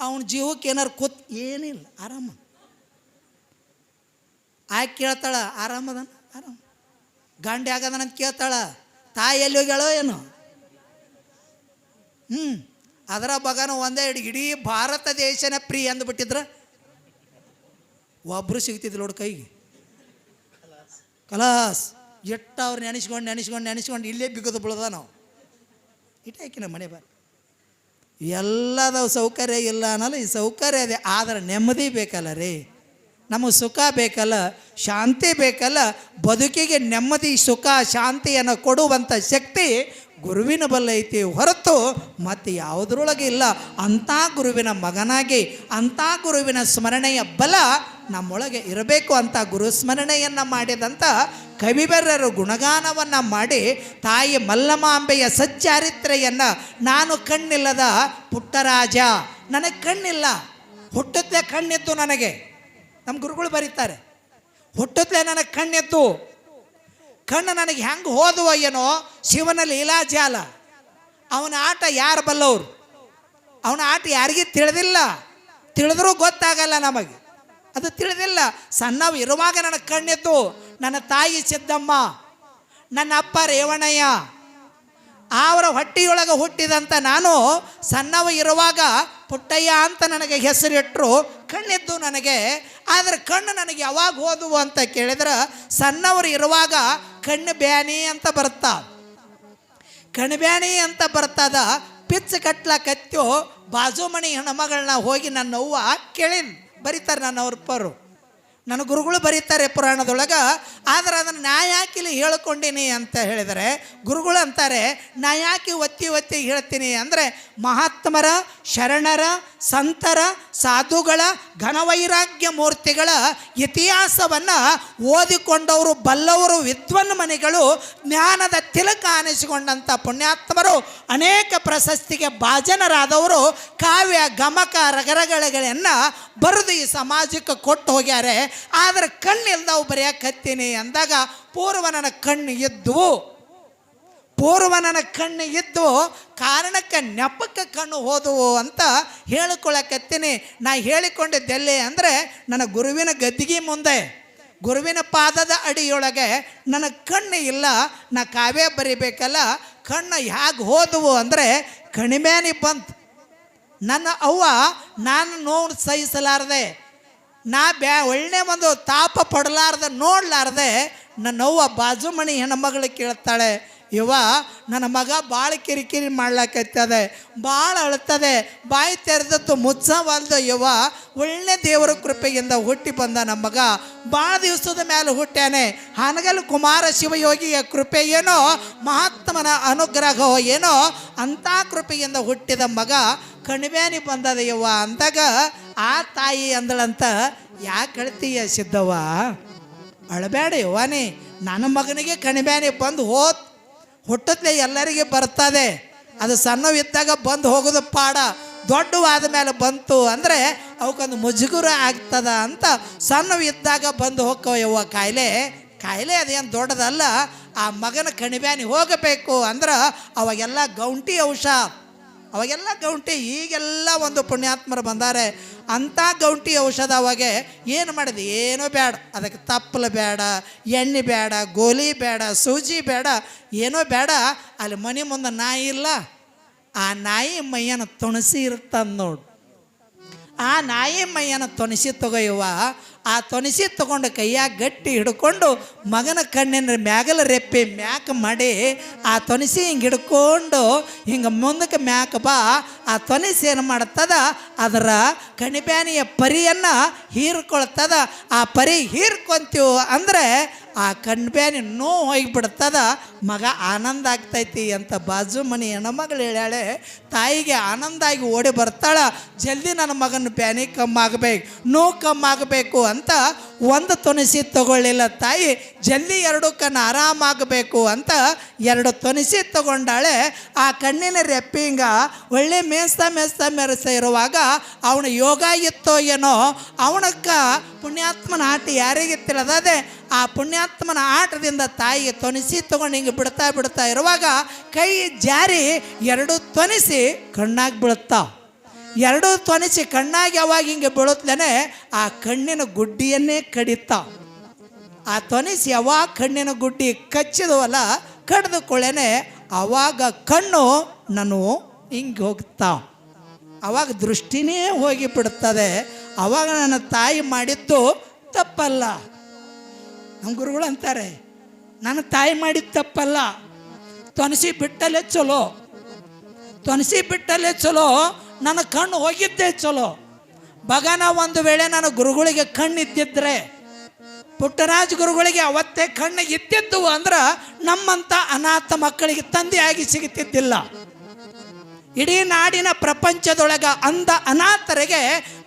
ಅವನ ಜೀವಕ್ಕೆ ಏನಾರು ಕೂತ್, ಏನಿಲ್ಲ, ಆರಾಮ. ಆಕೆ ಕೇಳ್ತಾಳ ಆರಾಮದನ ಆರಾಮ. ಗಂಡ ಆಗದನ ಅಂತ ಕೇಳ್ತಾಳ, ತಾಯಿ ಎಲ್ಲಿ ಹೋಗ್ಯಾಳೋ ಏನು. ಹ್ಞೂ ಅದರ ಬಗನ ಒಂದೇ ಇಡೀ ಇಡೀ ಭಾರತ ದೇಶನ ಪ್ರೀ ಅಂದ್ಬಿಟ್ಟಿದ್ರ ಒಬ್ಬರು ಸಿಗ್ತಿದ್ದಿಲ್ಲ ನೋಡು ಕೈಗೆ. ಕಲಾಸ್. ಎಟ್ಟ ಅವ್ರು ನೆನೆಸ್ಕೊಂಡು ನೆನೆಸ್ಕೊಂಡು ನೆನೆಸ್ಕೊಂಡು ಇಲ್ಲೇ ಬಿಗೋದು ಬೀಳದ ನಾವು. ಇಟ್ಟಾಕಿನ ಮನೆ ಬಾರ ಎಲ್ಲದ ಸೌಕರ್ಯ ಇಲ್ಲ ಅನ್ನಲ್ಲ, ಈ ಸೌಕರ್ಯ ಅದೇ ಆದರೆ ನೆಮ್ಮದಿ ಬೇಕಲ್ಲ ರೀ. ನಮಗೆ ಸುಖ ಬೇಕಲ್ಲ, ಶಾಂತಿ ಬೇಕಲ್ಲ, ಬದುಕಿಗೆ ನೆಮ್ಮದಿ, ಸುಖ, ಶಾಂತಿಯನ್ನು ಕೊಡುವಂಥ ಶಕ್ತಿ ಗುರುವಿನ ಬಲ್ಲ ಐತಿ ಹೊರತು ಮತ್ತು ಯಾವುದರೊಳಗೆ ಇಲ್ಲ. ಅಂಥ ಗುರುವಿನ ಮಗನಾಗಿ, ಅಂಥ ಗುರುವಿನ ಸ್ಮರಣೆಯ ಬಲ ನಮ್ಮೊಳಗೆ ಇರಬೇಕು ಅಂತ ಗುರು ಸ್ಮರಣೆಯನ್ನು ಮಾಡಿದಂಥ ಕವಿಬೆರರು ಗುಣಗಾನವನ್ನು ಮಾಡಿ, ತಾಯಿ ಮಲ್ಲಮಾಂಬೆಯ ಸಚ್ಚಾರಿತ್ರೆಯನ್ನು, ನಾನು ಕಣ್ಣಿಲ್ಲದ ಪುಟ್ಟರಾಜ, ನನಗೆ ಕಣ್ಣಿಲ್ಲ. ಹುಟ್ಟುತ್ತೆ ಕಣ್ಣಿತ್ತು ನನಗೆ. ನಮ್ಮ ಗುರುಗಳು ಬರೀತಾರೆ. ಹುಟ್ಟುತ್ತೆ ನನಗೆ ಕಣ್ಣಿತ್ತು. ಕಣ್ಣು ನನಗೆ ಹೆಂಗೆ ಹೋದವ ಏನೋ, ಶಿವನ ಲೀಲಾಜಾಲ ಅವನ ಆಟ ಯಾರು ಬಲ್ಲವ್ರು ಅವನ ಆಟ ಯಾರಿಗೂ ತಿಳಿದಿಲ್ಲ? ತಿಳಿದ್ರೂ ಗೊತ್ತಾಗಲ್ಲ ನಮಗೆ. ಅದು ತಿಳಿದಿಲ್ಲ. ಸಣ್ಣವ ಇರುವಾಗ ನನಗೆ ಕಣ್ಣಿತ್ತು ನನ್ನ ತಾಯಿ ಸಿದ್ದಮ್ಮ, ನನ್ನ ಅಪ್ಪ ರೇವಣಯ್ಯ. ಅವರ ಹೊಟ್ಟೆಯೊಳಗೆ ಹುಟ್ಟಿದಂಥ ನಾನು ಸಣ್ಣವ ಇರುವಾಗ ಪುಟ್ಟಯ್ಯ ಅಂತ ನನಗೆ ಹೆಸರಿಟ್ಟರು ಕಣ್ಣಿದ್ದು ನನಗೆ. ಆದರೆ ಕಣ್ಣು ನನಗೆ ಯಾವಾಗ ಓದುವು ಅಂತ ಕೇಳಿದ್ರೆ ಸಣ್ಣವರು ಇರುವಾಗ ಕಣ್ಣು ಬ್ಯಾನಿ ಅಂತ ಬರ್ತಾ ಕಣ್ಣು ಬ್ಯಾನಿ ಅಂತ ಬರ್ತದ, ಪಿಚ್ಚ ಕಟ್ಲಕತ್ಯೋ ಬಾಜು ಮಣಿ ಹೆಣ್ಮಗಳನ್ನ ಹೋಗಿ ನನ್ನ ಅವ್ವ ಕೇಳಿನ್, ಬರೀತಾರೆ ನನ್ನ ಅವ್ರ ಪರು. ನನ್ನ ಗುರುಗಳು ಬರೀತಾರೆ ಪುರಾಣದೊಳಗೆ, ಆದರೆ ಅದನ್ನು ನಾ ಯಾಕಿಲ್ಲಿ ಹೇಳ್ಕೊಂಡೀನಿ ಅಂತ ಹೇಳಿದರೆ, ಗುರುಗಳು ಅಂತಾರೆ, ನಾ ಯಾಕೆ ಒತ್ತಿ ಒತ್ತಿ ಹೇಳ್ತೀನಿ ಅಂದರೆ, ಮಹಾತ್ಮರ, ಶರಣರ, ಸಂತರ, ಸಾಧುಗಳ, ಘನವೈರಾಗ್ಯ ಮೂರ್ತಿಗಳ ಇತಿಹಾಸವನ್ನು ಓದಿಕೊಂಡವರು ಬಲ್ಲವರು ವಿದ್ವನ್ ಮನೆಗಳು, ಜ್ಞಾನದ ತಿಲಕ ಅನಿಸಿಕೊಂಡಂಥ ಪುಣ್ಯಾತ್ಮರು, ಅನೇಕ ಪ್ರಶಸ್ತಿಗೆ ಭಾಜನರಾದವರು, ಕಾವ್ಯ ಗಮಕ ರಗರಗಳನ್ನು ಬರೆದು ಈ ಸಮಾಜಕ್ಕೆ ಕೊಟ್ಟು ಹೋಗ್ಯಾರೆ. ಆದರೆ ಇಲ್ದಾವು ಬರೆಯಕತ್ತೀನಿ ಅಂದಾಗ ಪೂರ್ವನನ ಕಣ್ಣು ಎದ್ದುವು ಪೂರ್ವನನ ಕಣ್ಣು ಇದ್ದು ಕಾರಣಕ್ಕೆ ನೆಪಕ್ಕೆ ಕಣ್ಣು ಹೋದವು ಅಂತ ಹೇಳಿಕೊಳ್ಳಕತ್ತೀನಿ ನಾ ಹೇಳಿಕೊಂಡಿದ್ದೆಲ್ಲಿ ಅಂದರೆ ನನ್ನ ಗುರುವಿನ ಗದ್ದಿಗೆ ಮುಂದೆ. ಗುರುವಿನ ಪಾದದ ಅಡಿಯೊಳಗೆ ನನ್ನ ಕಣ್ಣು ಇಲ್ಲ, ನಾ ಕಾವ್ಯ ಬರಿಬೇಕಲ್ಲ, ಕಣ್ಣು ಹೇಗೆ ಹೋದವು ಅಂದರೆ ಕಣಿಮೇನಿ ಬಂತು. ನನ್ನ ಅವ್ವ ನಾನು ನೋವು ಸಹಿಸಲಾರ್ದೆ. ನಾ ಬ್ಯಾ ಒಳ್ಳೆ ಒಂದು ತಾಪ ಪಡಲಾರ್ದೆ ನೋಡಲಾರ್ದೆ ನನ್ನ ಅವ್ವ ಬಾಜು ಮಣಿ ಹೆಣ್ಮಗಳು ಕೇಳ್ತಾಳೆ ಇವ ನನ್ನ ಮಗ ಭಾಳ ಕಿರಿಕಿರಿ ಮಾಡ್ಲಾಕತ್ತದೆ ಭಾಳ ಅಳ್ತದೆ, ಬಾಯಿ ತೆರೆದತ್ತು ಮುಚ್ಚವಲ್ದು ಇವ ಒಳ್ಳೆ ದೇವರ ಕೃಪೆಯಿಂದ ಹುಟ್ಟಿ ಬಂದ ನಮ್ಮ ಮಗ. ಭಾಳ ದಿವಸದ ಮೇಲೆ ಹುಟ್ಟ್ಯಾನೆ. ಹಾನಗಲ್ ಕುಮಾರ ಶಿವಯೋಗಿಯ ಕೃಪೆ ಏನೋ, ಮಹಾತ್ಮನ ಅನುಗ್ರಹ ಏನೋ ಅಂಥ ಕೃಪೆಯಿಂದ ಹುಟ್ಟಿದ ಮಗ ಕಣಿವ್ಯಾನಿ ಬಂದದ ಯವ್ವ. ಅಂದಾಗ ಆ ತಾಯಿ ಅಂದಳಂತ ಯಾಕೆ ಹೇಳ್ತೀಯ ಸಿದ್ಧವ ಅಳಬೇಡ ಯವ್ವಾನಿ. ನನ್ನ ಮಗನಿಗೆ ಕಣಿಬ್ಯಾನಿ ಬಂದು ಹೋತ್ ಹುಟ್ಟತ್ಲೆ ಎಲ್ಲರಿಗೆ ಬರ್ತದೆ. ಅದು ಸಣ್ಣವಿದ್ದಾಗ ಬಂದು ಹೋಗೋದು ಪಾಡ, ದೊಡ್ಡವಾದ ಮೇಲೆ ಬಂತು ಅಂದರೆ ಅವಕ್ಕೊಂದು ಮುಜುಗುರ ಆಗ್ತದ ಅಂತ ಸಣ್ಣವಿದ್ದಾಗ ಬಂದು ಯವ್ವ, ಕಾಯಿಲೆ ಕಾಯಿಲೆ ಅದೇನು ದೊಡ್ಡದಲ್ಲ, ಆ ಮಗನ ಕಣಿಬ್ಯಾನಿ ಹೋಗಬೇಕು ಅಂದ್ರೆ ಅವಾಗೆಲ್ಲ ಗೌಂಟಿ ಔಷಧ. ಅವಾಗೆಲ್ಲ ಗೌಂಟಿ, ಈಗೆಲ್ಲ ಒಂದು ಪುಣ್ಯಾತ್ಮರು ಬಂದಾರೆ. ಅಂಥ ಗೌಂಟಿ ಔಷಧ ಅವಾಗೆ ಏನು ಮಾಡಿದೆ? ಏನೂ ಬೇಡ. ಅದಕ್ಕೆ ತಪ್ಪಲು ಬೇಡ, ಎಣ್ಣೆ ಬೇಡ, ಗೋಲಿ ಬೇಡ, ಸೂಜಿ ಬೇಡ, ಏನೋ ಬೇಡ. ಅಲ್ಲಿ ಮನೆ ಮುಂದೆ ನಾಯಿ ಇಲ್ಲ. ಆ ನಾಯಿ ಮೈಯನ್ನು ತುಣಸಿ ಇರ್ತಂದು ನೋಡು. ಆ ನಾಯಿ ತೊನಸಿ ತೊನಿಸಿ ಆ ತೊನಿಸಿ ತಗೊಂಡು ಕೈಯಾಗ ಗಟ್ಟಿ ಹಿಡ್ಕೊಂಡು ಮಗನ ಕಣ್ಣಿನ ಮ್ಯಾಗಲ ರೆಪ್ಪೆ ಮ್ಯಾಕ್ ಮಾಡಿ ಆ ತೊನಿಸಿ ಹಿಂಗೆ ಹಿಡ್ಕೊಂಡು ಹಿಂಗೆ ಮುಂದಕ್ಕೆ ಮ್ಯಾಕ ಬಾ. ಆ ತೊನಿಸಿ ಏನು ಮಾಡ್ತದ? ಅದರ ಕಣಿಬ್ಯಾನಿಯ ಪರಿಯನ್ನು ಹೀರ್ಕೊಳ್ತದ. ಆ ಪರಿ ಹೀರ್ಕೊಂತೀವಿ ಅಂದರೆ ಆ ಕಣ್ಬ್ಯಾನಿ ನೋವು ಹೋಗಿಬಿಡ್ತದ, ಮಗ ಆನಂದ ಆಗ್ತೈತಿ ಅಂತ ಬಾಜು ಮನೆ ಹೆಣ್ಮಗಳು ಹೇಳ್ಯಾಳೆ, ತಾಯಿಗೆ ಆನಂದ ಆಗಿ ಓಡಿ ಬರ್ತಾಳ, ಜಲ್ದಿ ನನ್ನ ಮಗನ ಬ್ಯಾನಿ ಕಮ್ಮಿ ಆಗಬೇಕು ನೋವು ಕಮ್ಮಿ ಆಗಬೇಕು ಅಂತ ಒಂದು ತೊನಿಸಿ ತಗೊಳ್ಳಿಲ್ಲ ತಾಯಿ ಜಲ್ದಿ ಎರಡು ಕಣ್ಣು ಆರಾಮಾಗಬೇಕು ಅಂತ ಎರಡು ತೊನಿಸಿ ತಗೊಂಡಾಳೆ. ಆ ಕಣ್ಣಿನ ರೆಪ್ಪಿಂಗ ಒಳ್ಳೆ ಮೇಸ್ತಾ ಮೇಸ್ತಾ ಮೆರೆಸ್ತಾ ಇರುವಾಗ ಅವನ ಯೋಗ ಇತ್ತೋ ಏನೋ, ಅವನಕ್ಕ ಪುಣ್ಯಾತ್ಮನ ಆಟ ಯಾರಿಗೆ ತಿಳಿದದೆ ಆ ಪುಣ್ಯಾತ್ಮನ ಆಟದಿಂದ ತಾಯಿಗೆ ತೊನಿಸಿ ತೊಗೊಂಡು ಹಿಂಗೆ ಬಿಡ್ತಾ ಬಿಡ್ತಾ ಇರುವಾಗ ಕೈ ಜಾರಿ ಎರಡು ತೊನಿಸಿ ಕಣ್ಣಾಗಿ ಬೀಳುತ್ತಾವ ಎರಡೂ ತೊನಿಸಿ ಕಣ್ಣಾಗಿ ಯಾವಾಗ ಹಿಂಗೆ ಬೀಳುತ್ತಲೇ ಆ ಕಣ್ಣಿನ ಗುಡ್ಡಿಯನ್ನೇ ಕಡಿತ. ಆ ತೊನಿಸಿ ಯಾವಾಗ ಕಣ್ಣಿನ ಗುಡ್ಡಿ ಕಚ್ಚಿದವಲ್ಲ ಕಡಿದುಕೊಳ್ಳೇನೆ ಆವಾಗ ಕಣ್ಣು ನಾನು ಹಿಂಗೆ ಹೋಗ್ತಾ. ಅವಾಗ ದೃಷ್ಟಿನೇ ಹೋಗಿ ಬಿಡುತ್ತದೆ ಅವಾಗ ನನ್ನ ತಾಯಿ ಮಾಡಿದ್ದು ತಪ್ಪಲ್ಲ. ನಮ್ಮ ಗುರುಗಳು ಅಂತಾರೆ, ನನ್ನ ತಾಯಿ ಮಾಡಿದ್ದು ತಪ್ಪಲ್ಲ. ತೊನಸಿ ಬಿಟ್ಟಲ್ಲೇ ಚಲೋ. ತೊನಸಿ ಬಿಟ್ಟಲ್ಲೇ ಚಲೋ. ನನ್ನ ಕಣ್ಣು ಹೋಗಿದ್ದೆ ಚಲೋ. ಬಗನ ಒಂದು ವೇಳೆ ನನ್ನ ಗುರುಗಳಿಗೆ ಕಣ್ಣು ಇದ್ದಿದ್ರೆ ಪುಟ್ಟರಾಜ ಗುರುಗಳಿಗೆ ಅವತ್ತೇ ಕಣ್ಣು ಇದ್ದಿದ್ದು ಅಂದ್ರೆ ನಮ್ಮಂಥ ಅನಾಥ ಮಕ್ಕಳಿಗೆ ತಂದೆಯಾಗಿ ಸಿಗುತ್ತಿದ್ದಿಲ್ಲ. ಇಡೀ ನಾಡಿನ ಪ್ರಪಂಚದೊಳಗ ಅಂದ ಅನಾಥರಿಗೆ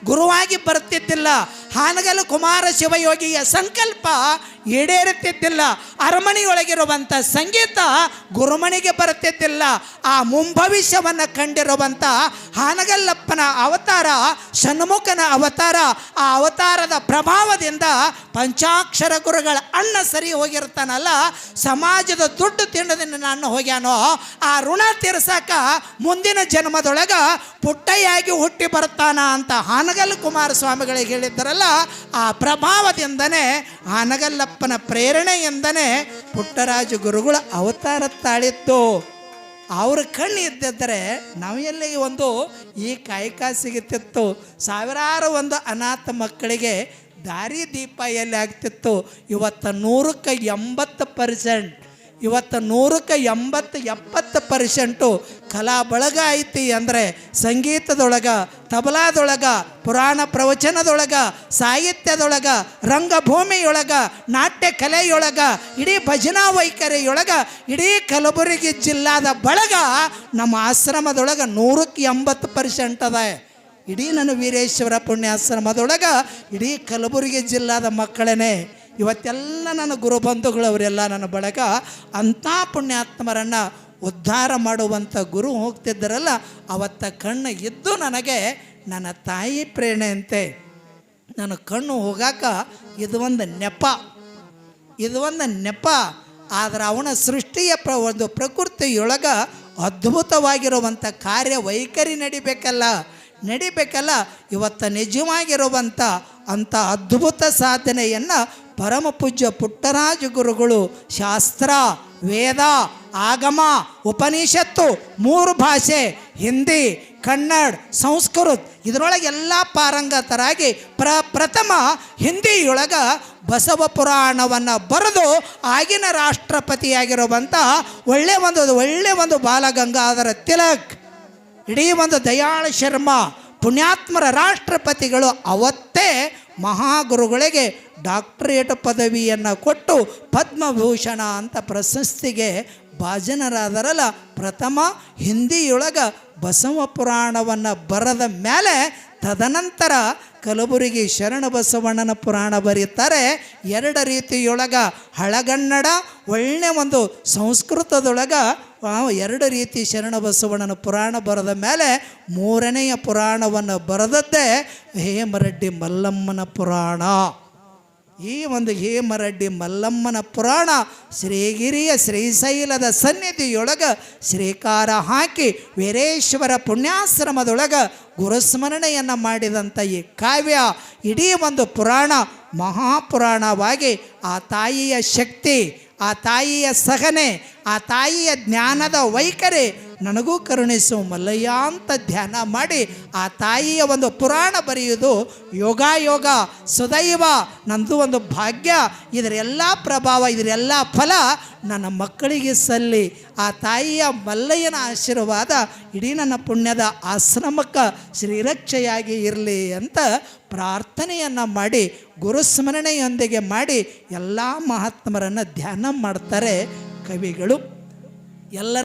ಗುರುವಾಗಿ ಬರುತ್ತಿದ್ದಿಲ್ಲ ಹಾನಗಲ್ ಕುಮಾರ ಶಿವಯೋಗಿಯ ಸಂಕಲ್ಪ ಈಡೇರುತ್ತಿದ್ದಿಲ್ಲ ಅರಮನೆಯೊಳಗಿರುವಂಥ ಸಂಗೀತ ಗುರುಮನೆಗೆ ಬರುತ್ತಿದ್ದಿಲ್ಲ, ಆ ಮುಂಭವಿಷ್ಯವನ್ನು ಕಂಡಿರುವಂಥ ಹಾನಗಲ್ಲಪ್ಪನ ಅವತಾರ, ಷಣ್ಮುಖನ ಅವತಾರ, ಆ ಅವತಾರದ ಪ್ರಭಾವದಿಂದ ಪಂಚಾಕ್ಷರ ಗುರುಗಳ ಅಣ್ಣ ಸರಿ ಹೋಗಿರ್ತಾನಲ್ಲ, ಸಮಾಜದ ದುಡ್ಡು ತಿಂಡದಿಂದ ನಾನು ಹೋಗ್ಯಾನೋ, ಆ ಋಣ ತೀರ್ಸಕ ಮುಂದಿನ ಜನ್ಮದೊಳಗ ಪುಟ್ಟಯಾಗಿ ಹುಟ್ಟಿ ಬರ್ತಾನ ಅಂತ ಹಾನಗಲ್ ಕುಮಾರಸ್ವಾಮಿಗಳಿಗೆ ಹೇಳಿದ್ದರಲ್ಲ, ಆ ಪ್ರಭಾವದಿಂದನೇ ಹಾನಗಲ್ಲಪ್ಪನ ಪ್ರೇರಣೆಯಿಂದನೇ ಪುಟ್ಟರಾಜು ಗುರುಗಳ ಅವತಾರ ತಾಳಿತ್ತು. ಅವ್ರ ಕಣ್ಣು ಇದ್ದಿದ್ದರೆ ನಾವೆಲ್ಲಿ ಒಂದು ಈ ಕಾಯಕ ಸಿಗುತ್ತಿತ್ತು. ಸಾವಿರಾರು ಒಂದು ಅನಾಥ ಮಕ್ಕಳಿಗೆ ದಾರಿ ದೀಪ ಎಲ್ಲಿ ಆಗ್ತಿತ್ತು? ಇವತ್ತು ನೂರಕ್ಕೆ ಎಂಬತ್ತು ಪರ್ಸೆಂಟ್ ಇವತ್ತು ನೂರಕ್ಕೆ ಎಂಬತ್ತು, ಎಪ್ಪತ್ತು ಪರ್ಸೆಂಟು ಕಲಾ ಬಳಗ ಐತಿ ಅಂದರೆ ಸಂಗೀತದೊಳಗ, ತಬಲಾದೊಳಗ, ಪುರಾಣ ಪ್ರವಚನದೊಳಗ, ಸಾಹಿತ್ಯದೊಳಗ, ರಂಗಭೂಮಿಯೊಳಗ, ನಾಟ್ಯ ಕಲೆಯೊಳಗೆ, ಇಡೀ ಭಜನಾ ವೈಖರಿಯೊಳಗೆ ಇಡೀ ಕಲಬುರಗಿ ಜಿಲ್ಲಾದ ಬಳಗ ನಮ್ಮ ಆಶ್ರಮದೊಳಗೆ ನೂರಕ್ಕೆ ಎಂಬತ್ತು ಪರ್ಸೆಂಟ್ ಅದ. ಇಡೀ ನನ್ನ ವೀರೇಶ್ವರ ಪುಣ್ಯಾಶ್ರಮದೊಳಗೆ ಇಡೀ ಕಲಬುರಗಿ ಜಿಲ್ಲಾದ ಮಕ್ಕಳೇ ಇವತ್ತೆಲ್ಲ ನನ್ನ ಗುರು ಬಂಧುಗಳು ಅವರೆಲ್ಲ ನನ್ನ ಬಳಗ ಅಂಥ ಪುಣ್ಯಾತ್ಮರನ್ನು ಉದ್ಧಾರ ಮಾಡುವಂಥ ಗುರು ಹೋಗ್ತಿದ್ದರಲ್ಲ, ಅವತ್ತ ಕಣ್ಣು ಇದ್ದು ನನಗೆ ನನ್ನ ತಾಯಿ ಪ್ರೇರಣೆಯಂತೆ ನನ್ನ ಕಣ್ಣು ಹೋಗಾಕ ಇದು ಒಂದು ನೆಪ. ಇದು ಒಂದು ನೆಪ. ಆದರೆ ಅವನ ಸೃಷ್ಟಿಯ ಪ್ರ, ಒಂದು ಪ್ರಕೃತಿಯೊಳಗ ಅದ್ಭುತವಾಗಿರುವಂಥ ಕಾರ್ಯ ವೈಖರಿ ನಡಿಬೇಕಲ್ಲ. ನಡಿಬೇಕಲ್ಲ, ಇವತ್ತು ನಿಜವಾಗಿರುವಂಥ ಅಂಥ ಅದ್ಭುತ ಸಾಧನೆಯನ್ನು ಪರಮ ಪೂಜ್ಯ ಪುಟ್ಟರಾಜ ಗುರುಗಳು ಶಾಸ್ತ್ರ, ವೇದ, ಆಗಮ, ಉಪನಿಷತ್ತು, ಮೂರು ಭಾಷೆ, ಹಿಂದಿ, ಕನ್ನಡ, ಸಂಸ್ಕೃತ ಇದರೊಳಗೆ ಎಲ್ಲ ಪಾರಂಗತರಾಗಿ ಪ್ರ ಪ್ರಥಮ ಹಿಂದಿಯೊಳಗೆ ಬಸವ ಪುರಾಣವನ್ನು ಬರೆದು ಆಗಿನ ರಾಷ್ಟ್ರಪತಿಯಾಗಿರುವಂಥ ಒಳ್ಳೆ ಒಂದು ಒಳ್ಳೆ ಒಂದು ಬಾಲಗಂಗಾಧರ ತಿಲಕ್, ಇಡೀ ಒಂದು ದಯಾಳ ಶರ್ಮಾ, ಪುಣ್ಯಾತ್ಮರ ರಾಷ್ಟ್ರಪತಿಗಳು ಅವತ್ತೇ ಮಹಾಗುರುಗಳಿಗೆ ಡಾಕ್ಟರೇಟ್ ಪದವಿಯನ್ನು ಕೊಟ್ಟು ಪದ್ಮಭೂಷಣ ಅಂತ ಪ್ರಶಸ್ತಿಗೆ ಭಾಜನರಾದರಲ್ಲ, ಪ್ರಥಮ ಹಿಂದಿಯೊಳಗೆ ಬಸವ ಪುರಾಣವನ್ನು ಬರೆದ ಮೇಲೆ ತದನಂತರ ಕಲಬುರಗಿ ಶರಣ ಬಸವಣ್ಣನ ಪುರಾಣ ಬರೀತಾರೆ. ಎರಡು ರೀತಿಯೊಳಗ ಹಳಗನ್ನಡ, ಒಳ್ಳೆ ಒಂದು ಸಂಸ್ಕೃತದೊಳಗ ಎರಡು ರೀತಿ ಶರಣ ಬಸವಣ್ಣನ ಪುರಾಣ ಬರೆದ ಮೇಲೆ ಮೂರನೆಯ ಪುರಾಣವನ್ನು ಬರೆದದ್ದೇ ಹೇಮರೆಡ್ಡಿ ಮಲ್ಲಮ್ಮನ ಪುರಾಣ. ಈ ಒಂದು ಹೇಮರಡ್ಡಿ ಮಲ್ಲಮ್ಮನ ಪುರಾಣ ಶ್ರೀಗಿರಿಯ ಶ್ರೀಶೈಲದ ಸನ್ನಿಧಿಯೊಳಗೆ ಶ್ರೀಕಾರ ಹಾಕಿ ವೀರೇಶ್ವರ ಪುಣ್ಯಾಶ್ರಮದೊಳಗೆ ಗುರುಸ್ಮರಣೆಯನ್ನು ಮಾಡಿದಂಥ ಈ ಕಾವ್ಯ ಇಡೀ ಒಂದು ಪುರಾಣ ಮಹಾಪುರಾಣವಾಗಿ ಆ ತಾಯಿಯ ಶಕ್ತಿ ಆ ತಾಯಿಯ ಸಹನೆ, ಆ ತಾಯಿಯ ಜ್ಞಾನದ ವೈಖರಿ ನನಗೂ ಕರುಣಿಸು. ಮಲ್ಲಯ್ಯ ಅಂತ ಧ್ಯಾನ ಮಾಡಿ ಆ ತಾಯಿಯ ಒಂದು ಪುರಾಣ ಬರೆಯುವುದು ಯೋಗ ಯೋಗ ಸುದೈವ, ನಂದು ಒಂದು ಭಾಗ್ಯ. ಇದರೆಲ್ಲ ಪ್ರಭಾವ ಇದರೆಲ್ಲ ಫಲ ನನ್ನ ಮಕ್ಕಳಿಗೆ ಸಲ್ಲಿ. ಆ ತಾಯಿಯ ಮಲ್ಲಯ್ಯನ ಆಶೀರ್ವಾದ ಇಡೀ ನನ್ನ ಪುಣ್ಯದ ಆಶ್ರಮಕ್ಕೆ ಶ್ರೀರಕ್ಷೆಯಾಗಿ ಇರಲಿ ಅಂತ ಪ್ರಾರ್ಥನೆಯನ್ನು ಮಾಡಿ ಗುರುಸ್ಮರಣೆಯೊಂದಿಗೆ ಮಾಡಿ ಎಲ್ಲ ಮಹಾತ್ಮರನ್ನು ಧ್ಯಾನ ಮಾಡ್ತಾರೆ ಕವಿಗಳು. ಎಲ್ಲ